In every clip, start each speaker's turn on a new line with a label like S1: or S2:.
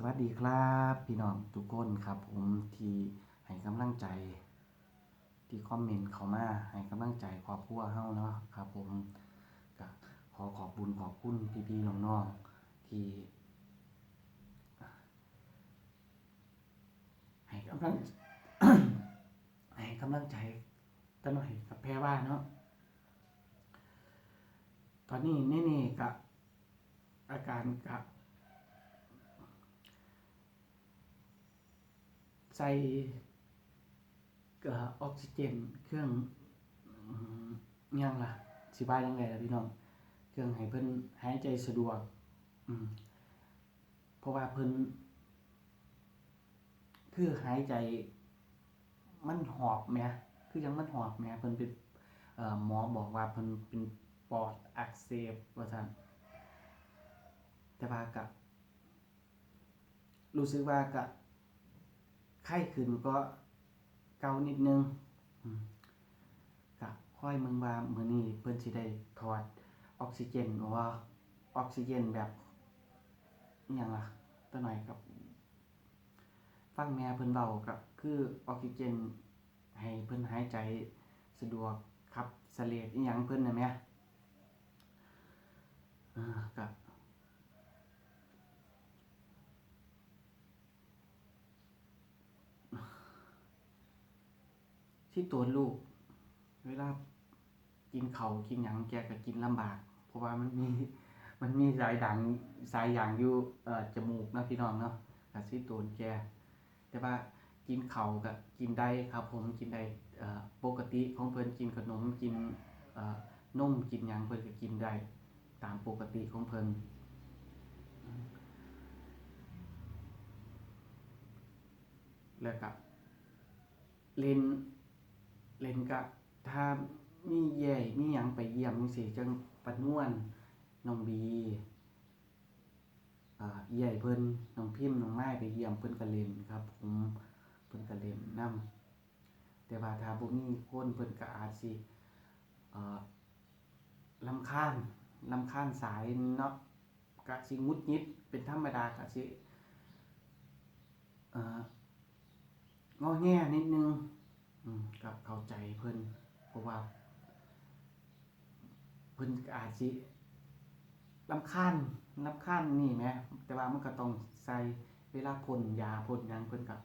S1: สวัสดีครับพี่น้องทุกคนครับผมที่ให้กำลังใจ ที่คอมเมนต์เข้ามาให้กำลังใจครอบครัวเฮาเนาะครับ ผมก็ขอขอบบุญขอบคุณพี่ๆน้องๆที่ ให้กำลังให้กำลังใจกันหน่อยกับแพรว่าเนาะตอนนี้นี่นี่ๆกับอาการกับ ใส่อออกซิเจน เครื่องยังล่ะสิบายยังไงล่ะพี่น้อง เครื่องให้เพิ่นหายใจสะดวก อืมเพราะว่าเพิ่นคือหายใจมันหอบแหมคือยังมันหอบแหมเพิ่นเป็นหมอบอกว่าเพิ่นเป็นปอดอักเสบว่าซั่นแต่ว่าก็รู้สึกว่าก็ ไข้ขึ้นก็เกานิดนึงอืมก็ค่อยมึงว่ามือนี้เพิ่นสิได้ถอดออกซิเจนว่าออกซิเจนแบบอหยังล่ะตะหน่อยกับฟังแม่เพิ่นเว้าก็คือออกซิเจน ให้เพิ่นหายใจสะดวกครับสเลดอีหยังเพิ่นนะแหม่อ่า ที่ตัวลูก เวลากินเขากินหยังแกก็กินลำบาก เพราะว่ามันมีมันมีสายดังสายอย่างอยู่เอ่อจมูกนาะพี่น้องเนาะกับที่ตัวแก แต่ว่ากินเขาวก็กินได้ครับ ผมกินได้เอ่อปกติของเพิ่นกินขนมกินเอ่อนมกินหยังเพิ่นก็กินได้ตามปกติของเพิ่นแล้วก็เล่น เล่นกะถ้ามีแย่มีหยังไปเยี่ยมจังซี่จังปะนวนน้องบีอ่าใหญ่เพิ่นน้องพิมพ์น้องไม้ไปเยี่ยมเพิ่นก็เล่นครับ ผมเพิ่นก็เล่นนํแต่ว่าถ้าบ่มีคนเพิ่นก็อาจสิเอ่อรำคาญรำคาญสายเนาะก็สิงุดหงิดเป็นธรรมดาก็สิเอ่องอแงนิดนึง อืมก็เข้าใจเพิ่นเพราะว่า เพิ่นอาจสิรำคาญรำคาญนี่แหมแต่ว่ามันก็ต้องใส่เวลาพ่นยาพ่นยังเพิ่นก็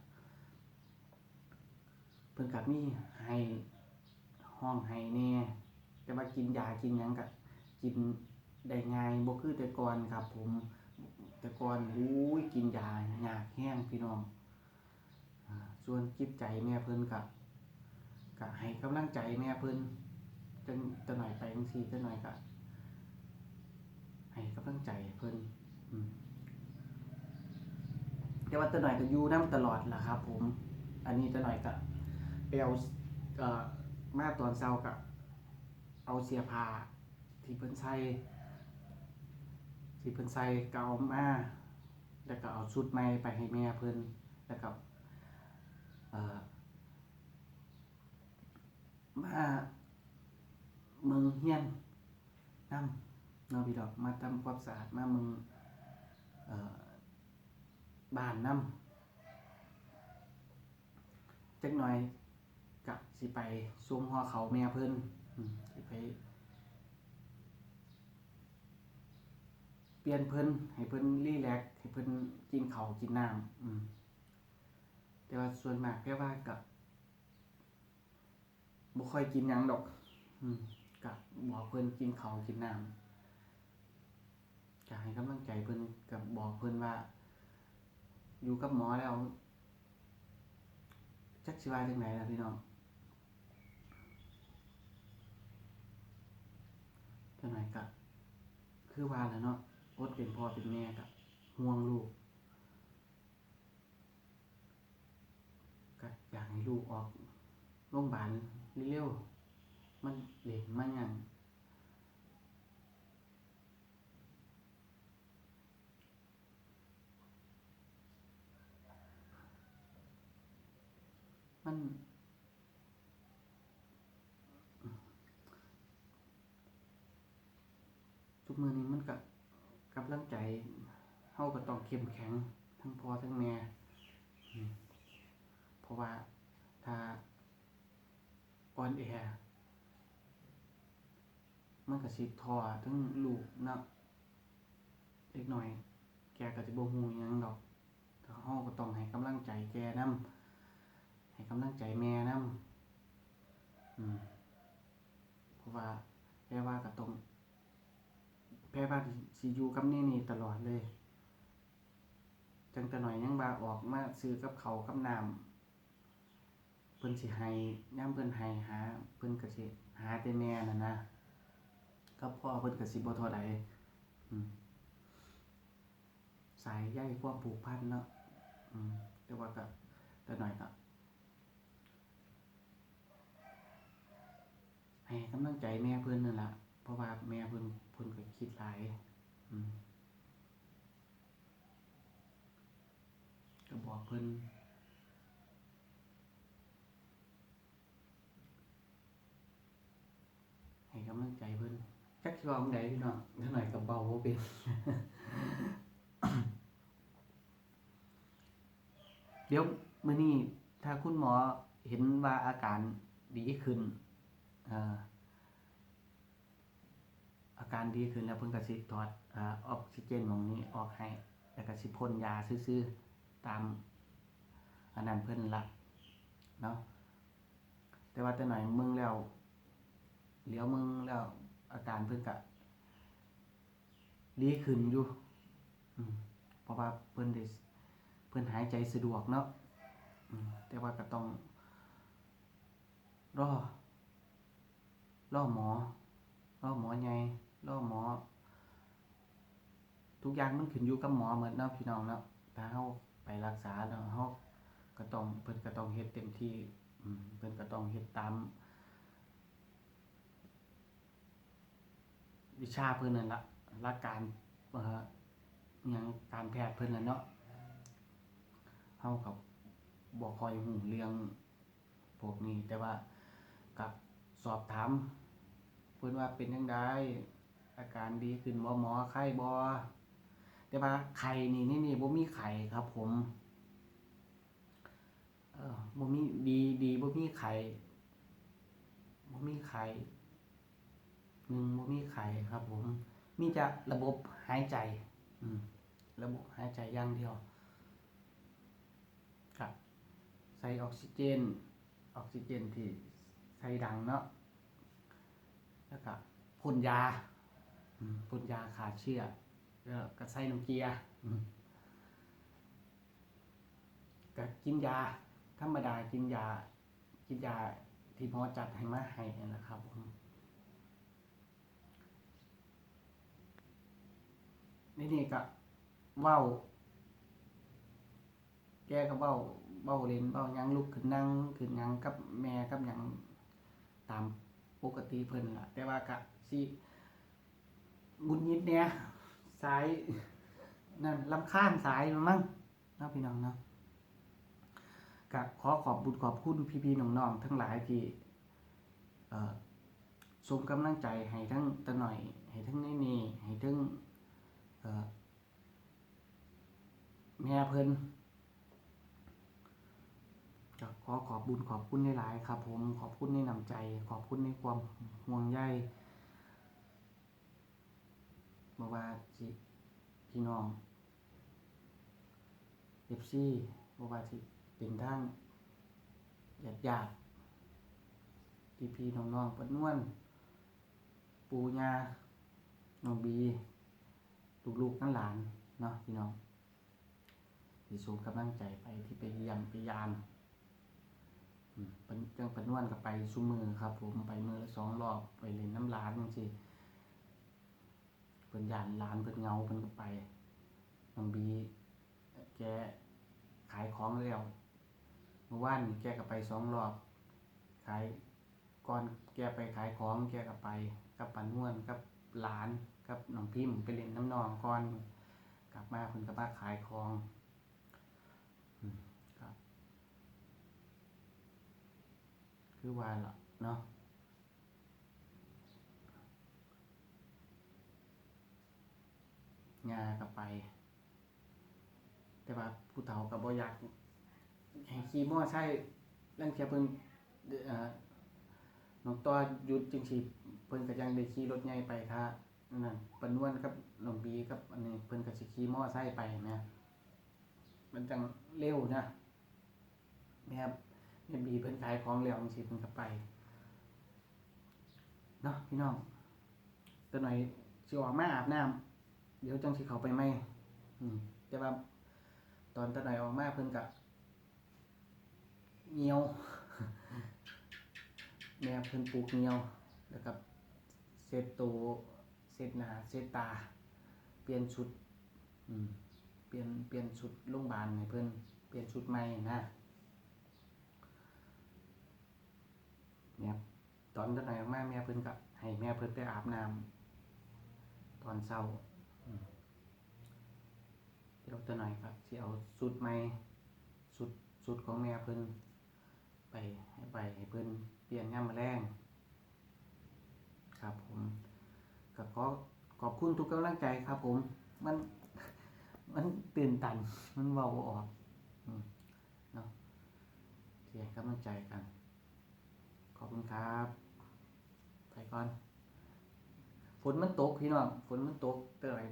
S1: เพิ่นก็มีให้ห้องให้แน่แต่ว่ากินยากินยังก็กินได้ง่ายบ่คือแต่ก่อนครับผมแต่ก่อนอู้ยกินยายากแห้งพี่น้องส่วนจิตใจแม่เพิ่นก็ ก็ให้กำลังใจแม่เพิ่นจังจะหน่อยไปจังซี่จะหน่อยก็ให้กำลังใจเพิ่นแต่ว่าตะหน่อยก็อยู่นํตลอดล่ะครับ ผม อันนี้ตะหน่อยก็ไปเอาเอ่อมาตอนเช้าก็เอาเสียผ้าที่เพิ่นใส่ที่เพิ่นใส่ก็เอามาแล้วก็เอาชุดใหม่ไปให้แม่เพิ่นแล้วก็เอ่อ มาเมืองเฮียนนำเนาะพี่ดอกมาทำความสะอาดมาเมืองเอ่อบ้านนำจักหน่อยกะสิไปซุมหัวเขาแม่เพิ่นอืมสิไปเปลี่ยนเพิ่นให้เพิ่นรีแลกซ์ให้เพิ่นกินเขากินน้ำแต่ว่าส่วนมากแค่ว่ากับ บ่ค่อยกินหยังดอก อืมกะบอกเพิ่นกินข้าวกินน้ำก็ให้กำลังใจเพิ่นกับบอกเพิ่นว่า อยู่กับหมอแล้วจักสิว่าจังไดล่ะพี่น้องจังไหนก็คือว่าแหล้วเนาะอดเป็นพ่อเป็นแม่ก็ห่วงลูกก็อยากให้ลูกออกโรงพยาบาล เร็วๆมันเล่นมันยังมันทุกมือนี้มันกับกำลังใจเฮาก็ต้องเข้มแข็ง ทั้งพ่อทั้งแม่อืมเพราะว่าถ้า ออนแอมันก็สิทอทั้งลูกนะเล็กหน้อย แกก็สิบ่ฮู้หยังดอกแต่เฮาก็ต้องให้กำลังใจแกนํให้กำลังใจแม่นํอืมเพราะว่าแพ่ว่าก็ต้องแพ่ว่าสิอยู่กับนี่นี่ตลอดเลย จังแต่หน่อยยังบาออกมาซื้อกับเขากับน้ำ พิ่นสิให้ย่ํเพิ่นให้หาเพิ่นก็สิหาแต่แม่นั่นนะกับพ่อเพิ่นก็สิบ่เท่าใดสายใยความผูกพันเนาะอืมแต่ว่าก็แต่หน่อยก็ให้กำลังใจแม่เพิ่นนั่นล่ะเพราะว่าแม่เพิ่นเพิ่นก็คิดหลายอืมก็บอกเพิ่นให้กำลังใจเพิ่น จักสิเว้าจั่งใดพี่น้องเท่าหน่อยก็เบาเป็นเดี๋ยวมื้อนี้ถ้าคุณหมอเห็นว่าอาการดีขึ้นอาการดีขึ้นแล้วเพิ่นก็สิถอดออกซิเจนหม่องนี้ออกให้แล้วก็สิพ่นยาซื่อๆตามอันนั้นเพิ่นละเนาะแต่ว่าแต่หน่อยมึงแล้วเหลียวมึงแล้ว การเพิ่นก็ดีขึ้นอยู่เพราะว่าเพิ่นได้เพิ่นหายใจสะดวกเนาะแต่ว่าก็ต้องรอรอหมอรอหมอใหญ่รอหมอ ทุกอย่างมันขึ้นอยู่กับหมอเหมือนเนาะพี่น้องเนาะถ้าเฮาไปรักษาเนาะเฮาก็ต้องเพิ่นก็ต้องเฮ็ดเต็มที่เพิ่นก็ต้องเฮ็ดตาม วิชาเพิ่นนั่นละหลักการเอ่ออิหยังการแพทย์เพิ่นน่ะเนาะเฮาก็บ่ค่อยฮู้เรื่องพวกนี้ แต่ว่าก็สอบถามเพิ่นว่าเป็นจังไดอาการดีขึ้นบ่หมอไข้บ่แต่ว่าไข่นี่นี่นี่บ่มีไข่ครับผมเออบ่มีดีดีบ่มีไข่บ่มีไข่ หนึ่งบ่มีไข่ครับ ผม มีจะระบบหายใจ อืม ระบบหายใจอย่างเดียว ครับ ใส่ออกซิเจน ออกซิเจนที่ใส่ดังเนาะแล้วก็พ่นยาพ่นยาฆ่าเชื้อแล้วก็ใส่น้ำเกลือก็กินยา ธรรมดากินยา กินยาที่หมอจัดให้มาให้นะครับผม นี่นี่ก็เว้า แกก็เว้าเว้าเล่นเว้ายังลุกขึ้นนั่งขึ้นยังกับแม่กับยังตามปกติเพิ่นล่ะ แต่ว่าก็สิหงุดหงิดเนี่ยสายนั่นลำคาญสายมั้งเนาะพี่น้องเนาะก็ขอขอบบุญขอบคุณพี่ๆน้องๆทั้งหลายที่เอ่อส่งกำลังใจให้ทั้งตะหน่อย ให้ทั้งนี่นี่ให้ทั้ง เอ่อแม่เพิ่นก็ขอขอบบุญขอบคุณหลายๆครับ ผมขอบคุณในน้ำใจ ขอบคุณในความห่วงใยบอกว่าสิพี่น้องเอฟซีบอกว่าสิเป็นทางญาติญาติพี่พี่น้องน้องๆปะนวลปูญาน้องบี ลูกลูกๆนั่นหลานเนาะพี่น้องที่ส่งกำลังใจไปที่ไปยี่ยมไปยามเพิ่นจังปนวลก็ไปซุมือครับ ผมไปมือละสองรอบไปเล่นน้ำร้านจังซี่เพิ่นยานร้านเพิ่นเงาเพิ่นก็ไปน้องบีแกขายของแล้วเมื่อวานแกก็ไปสองรอบ ขายก่อนแกไปขายของแกก็ไป กับปานนวลกับหลาน กับน้องพิมพ์ไปเล่นน้ำนองก่อนกลับมาเพิ่นก็มาขายของครับ คือว่าละเนาะงาก็ไป แต่ว่าผู้เฒ่าก็บ่อยากให้ขี่มอไซค์ลังเที่ยเพิ่นน้องต่อหยุดจังซี่เพิ่นก็ยังได้ขี่รถใหญ่ไปถ้า นั่นปานนวลกับน้องบีกับอันนี้เพิ่นก็สิขี่มอไซค์ไปแหมมันจังเร็วนะแม่แม่บีเพิ่นขายของแล้วจังซี่เพิ่นก็ไปเนาะพี่น้องตัวหน่อยสิออกมาอาบน้ำเดี๋ยวจังสิเขาไปไหมอืมแต่ว่าตอนตะหน่อยออกมาเพิ่นกะเงียวแม่เพิ่นปลูกเงียวแล้วก็เซตโตว เซตหน้าเซตตา เปลี่ยนชุดเปลี่ยนเปลี่ยนชุดโรงพยาบาลให้เพิ่อนเปลี่ยนชุดใหม่นะเนี่ยตอนตะหน่อยออกมาแม่เพิ่อนก็ให้แม่เพิ่อนไปอาบน้ำตอนเช้าเดี๋ยวตัวหน่อยครับที่เอาสูตรใหม่สูตรสูตรของแม่เพิ่นไปให้ไปให้เพิ่นเปลี่ยนย่ามมาแรงครับผม ก็ขอขอบคุณทุกกำลังใจครับ ผม มันมันตื่นตัน มันเว้าออกเนาะที่ให้กำลังใจกัน ขอบคุณครับไปก่อนฝนมันตกพี่น้องฝนมันตกเตย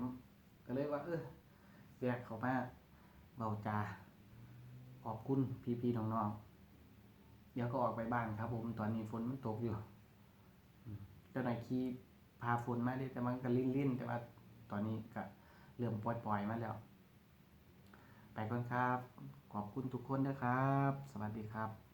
S1: ก็เลยว่า เออแยกเขามาเบาจาขอบคุณพี่พี่น้องๆเดี๋ยวก็ออกไปบ้านครับ ผมตอนนี้ฝนมันตกอยู่อืมเจ้านายขี่ พาฝนมาเลยแต่มันก็ลิ่นๆแต่ว่าตอนนี้ก็เริ่มปล่อยๆมาแล้ว ไปก่อนครับ ขอบคุณทุกคนนะครับ สวัสดีครับ